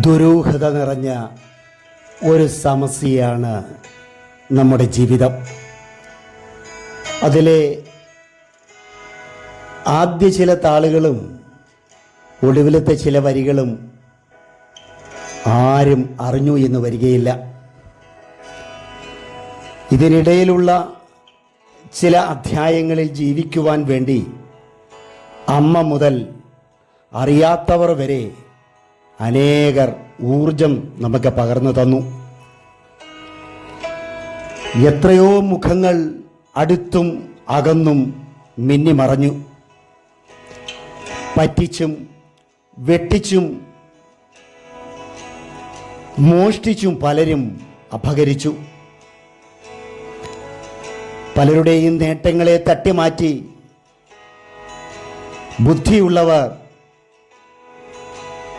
ദുരൂഹത നിറഞ്ഞ ഒരു സമസ്യയാണ് നമ്മുടെ ജീവിതം. അതിലെ ആദ്യ ചില താളുകളും ഒടുവിലത്തെ ചില വരികളും ആരും അറിഞ്ഞു എന്ന് വരികയില്ല. ഇതിനിടയിലുള്ള ചില അധ്യായങ്ങളിൽ ജീവിക്കുവാൻ വേണ്ടി അമ്മ മുതൽ അറിയാത്തവർ വരെ അനേകർ ഊർജം നമുക്ക് പകർന്നു തന്നു. എത്രയോ മുഖങ്ങൾ അടുത്തും അകന്നും മിന്നിമറഞ്ഞു പറ്റിച്ചും വെട്ടിച്ചും മോഷ്ടിച്ചും പലരും അപഹരിച്ചു. പലരുടെയും നേട്ടങ്ങളെ തട്ടിമാറ്റി ബുദ്ധിയുള്ളവർ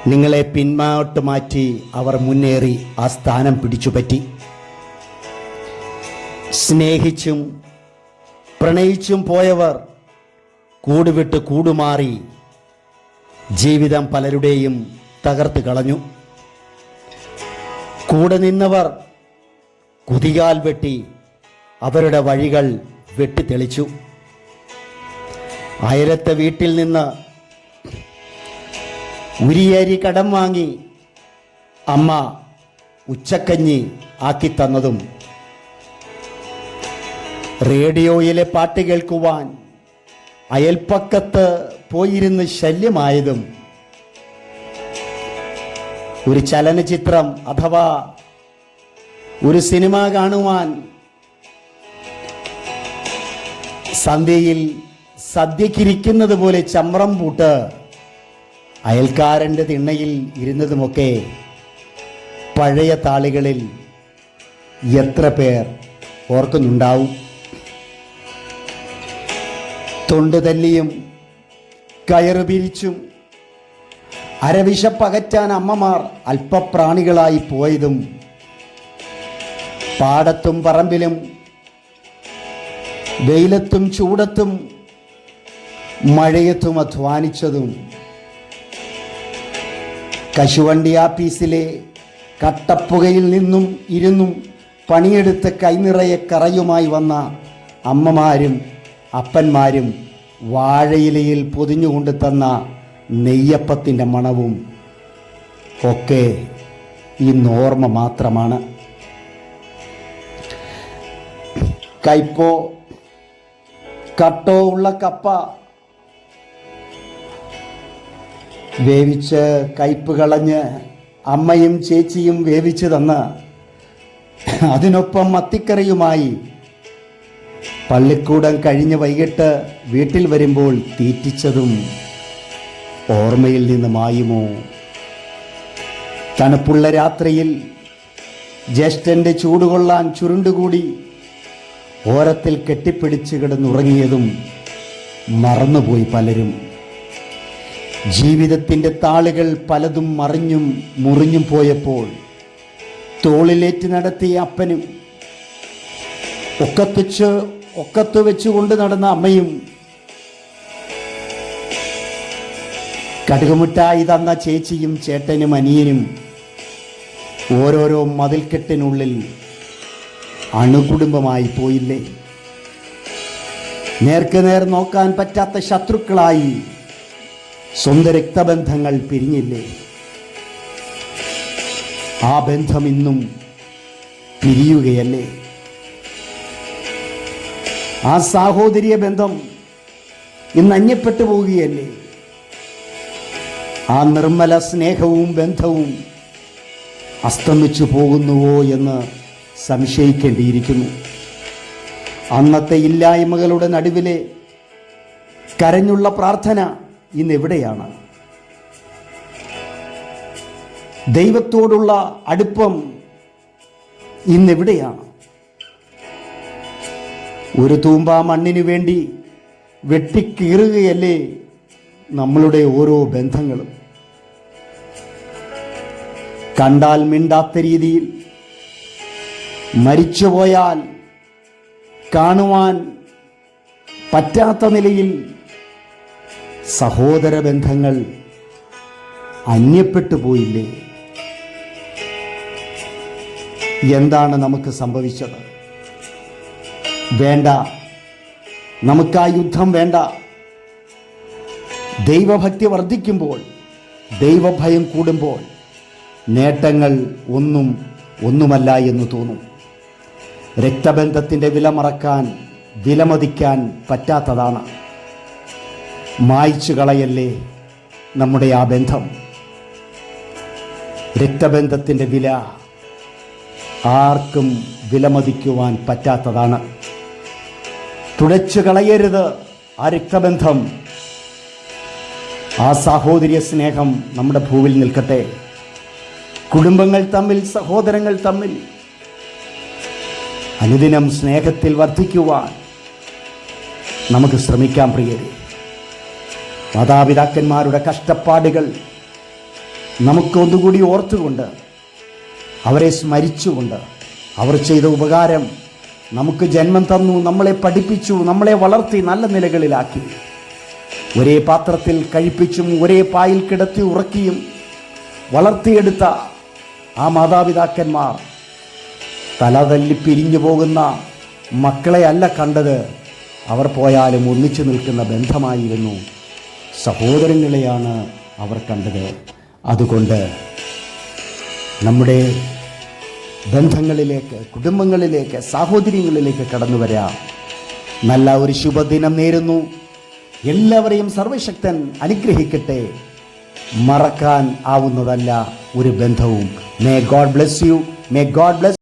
നിങ്ങളെ പിന്മാട്ട് മാറ്റി അവർ മുന്നേറി ആ സ്ഥാനം പിടിച്ചുപറ്റി. സ്നേഹിച്ചും പ്രണയിച്ചും പോയവർ കൂടുവിട്ട് കൂടുമാറി ജീവിതം പലരുടെയും തകർത്ത് കളഞ്ഞു. കൂടെ നിന്നവർ കുതികാൽ വെട്ടി അവരുടെ വഴികൾ വെട്ടിത്തെളിച്ചു. അയലത്തെ വീട്ടിൽ നിന്ന് ഉരിയേരി കടം വാങ്ങി അമ്മ ഉച്ചക്കഞ്ഞി ആക്കി തന്നതും. റേഡിയോയിലെ പാട്ട് കേൾക്കുവാൻ അയൽപ്പക്കത്ത് പോയിരുന്ന് ശല്യമായതും. ഒരു ചലനചിത്രം അഥവാ ഒരു സിനിമ കാണുവാൻ സന്ധ്യയിൽ സദ്യക്കിരിക്കുന്നത് പോലെ ചമ്രം പൂട്ട് അയൽക്കാരന്റെ തിണ്ണയിൽ ഇരുന്നതുമൊക്കെ പഴയ താളികളിൽ എത്ര പേർ ഓർക്കുന്നുണ്ടാവും? തൊണ്ട് തല്ലിയും കയറ് പിരിച്ചും അരവിശപ്പകറ്റാൻ അമ്മമാർ അല്പപ്രാണികളായി പോയതും പാടത്തും പറമ്പിലും വെയിലത്തും ചൂടത്തും മഴയത്തും അധ്വാനിച്ചതും കശുവണ്ടി ആപ്പീസിലെ കട്ടപ്പുകയിൽ നിന്നും ഇരുന്നും പണിയെടുത്ത് കൈനിറയെ കറയുമായി വന്ന അമ്മമാരും അപ്പന്മാരും വാഴയിലയിൽ പൊതിഞ്ഞുകൊണ്ട് തന്ന നെയ്യപ്പത്തിന്റെ മണവും ഒക്കെ ഈ നോർമ മാത്രമാണ്. കൈപ്പോ കട്ടോ ഉള്ള കപ്പ വേവിച്ച് കയ്പ് കളഞ്ഞ് അമ്മയും ചേച്ചിയും വേവിച്ച് തന്ന് അതിനൊപ്പം മത്തിക്കറിയുമായി പള്ളിക്കൂടം കഴിഞ്ഞ് വൈകിട്ട് വീട്ടിൽ വരുമ്പോൾ തീറ്റിച്ചതും ഓർമ്മയിൽ നിന്ന് മായുമോ? തണുപ്പുള്ള രാത്രിയിൽ ജ്യേഷ്ഠന്റെ ചൂടുകൊള്ളാൻ ചുരുണ്ടുകൂടി ഓരത്തിൽ കെട്ടിപ്പിടിച്ച് കിടന്നുറങ്ങിയതും മറന്നുപോയി പലരും. ജീവിതത്തിന്റെ താളുകൾ പലതും മറിഞ്ഞും മുറിഞ്ഞും പോയപ്പോൾ തോളിലേറ്റ് നടത്തിയ അപ്പനും ഒക്കത്തുവെച്ച് ഒക്കത്ത് വെച്ചുകൊണ്ട് നടന്ന അമ്മയും കടുകുമിഠായി തന്ന ചേച്ചിയും ചേട്ടനും അനിയനും ഓരോരോ മതിൽക്കെട്ടിനുള്ളിൽ അണുകുടുംബമായി പോയില്ലേ? നേർക്ക് നേർ നോക്കാൻ പറ്റാത്ത ശത്രുക്കളായി സ്വന്തം രക്തബന്ധങ്ങൾ പിരിഞ്ഞില്ലേ? ആ ബന്ധം ഇന്നും പിരിയുകയല്ലേ? ആ സാഹോദര്യ ബന്ധം ഇന്ന് അന്യപ്പെട്ടു പോവുകയല്ലേ? ആ നിർമ്മല സ്നേഹവും ബന്ധവും അസ്തമിച്ചു പോകുന്നുവോ എന്ന് സംശയിക്കേണ്ടിയിരിക്കുന്നു. അന്നത്തെ ഇല്ലായ്മകളുടെ നടുവിലെ കരഞ്ഞുള്ള പ്രാർത്ഥന ഇന്ന് എവിടെയാണ് ദൈവത്തോടുള്ള അടുപ്പം ഇന്നെവിടെയാണ്? ഒരു തൂമ്പ മണ്ണിനു വേണ്ടി വെട്ടിക്കീറുകയല്ലേ നമ്മളുടെ ഓരോ ബന്ധങ്ങളും? കണ്ടാൽ മിണ്ടാത്ത രീതിയിൽ മരിച്ചുപോയാൽ കാണുവാൻ പറ്റാത്ത നിലയിൽ സഹോദര ബന്ധങ്ങൾ അന്യപ്പെട്ടു പോയില്ലേ? എന്താണ് നമുക്ക് സംഭവിച്ചത്? വേണ്ട. നമുക്ക് ആ യുദ്ധം വേണ്ട. ദൈവഭക്തി വർദ്ധിക്കുമ്പോൾ ദൈവഭയം കൂടുമ്പോൾ നേട്ടങ്ങൾ ഒന്നും ഒന്നുമല്ല എന്ന് തോന്നും. രക്തബന്ധത്തിന്റെ വില മറക്കാൻ വിലമതിക്കാൻ പറ്റാത്തതാണ്. മായ്ച്ചു കളയല്ലേ നമ്മുടെ ആ ബന്ധം? രക്തബന്ധത്തിന്റെ വില ആർക്കും വിലമതിക്കുവാൻ പറ്റാത്തതാണ്. തുടച്ചു കളയരുത് ആ രക്തബന്ധം. ആ സാഹോദര്യ സ്നേഹം നമ്മുടെ ഭൂവിൽ നിൽക്കട്ടെ. കുടുംബങ്ങൾ തമ്മിൽ സഹോദരങ്ങൾ തമ്മിൽ അനുദിനം സ്നേഹത്തിൽ വർദ്ധിക്കുവാൻ നമുക്ക് ശ്രമിക്കാം പ്രിയരെ. മാതാപിതാക്കന്മാരുടെ കഷ്ടപ്പാടുകൾ നമുക്ക് ഒന്നുകൂടി ഓർത്തുകൊണ്ട് അവരെ സ്മരിച്ചുകൊണ്ട് അവർ ചെയ്ത ഉപകാരം നമുക്ക് ജന്മം തന്നു നമ്മളെ പഠിപ്പിച്ചു നമ്മളെ വളർത്തി നല്ല നിലകളിലാക്കി. ഒരേ പാത്രത്തിൽ കഴിപ്പിച്ചും ഒരേ പായിൽ കിടത്തി ഉറക്കിയും വളർത്തിയെടുത്ത ആ മാതാപിതാക്കന്മാർ തലതല്ലി പിരിഞ്ഞു പോകുന്ന മക്കളെ അല്ല കണ്ടത് അവർ പോയാലും ഒന്നിച്ചു നിൽക്കുന്ന ബന്ധമായിരുന്നു. സഹോദരങ്ങളെയാണ് അവർ കണ്ടത്. അതുകൊണ്ട് നമ്മുടെ ബന്ധങ്ങളിലേക്ക് കുടുംബങ്ങളിലേക്ക് സാഹോദര്യങ്ങളിലേക്ക് കടന്നു വരാം. നല്ല ഒരു ശുഭദിനം നേരുന്നു. എല്ലാവരെയും സർവശക്തൻ അനുഗ്രഹിക്കട്ടെ. മറക്കാൻ ആവുന്നതല്ല ഒരു ബന്ധവും. May God bless you may God bless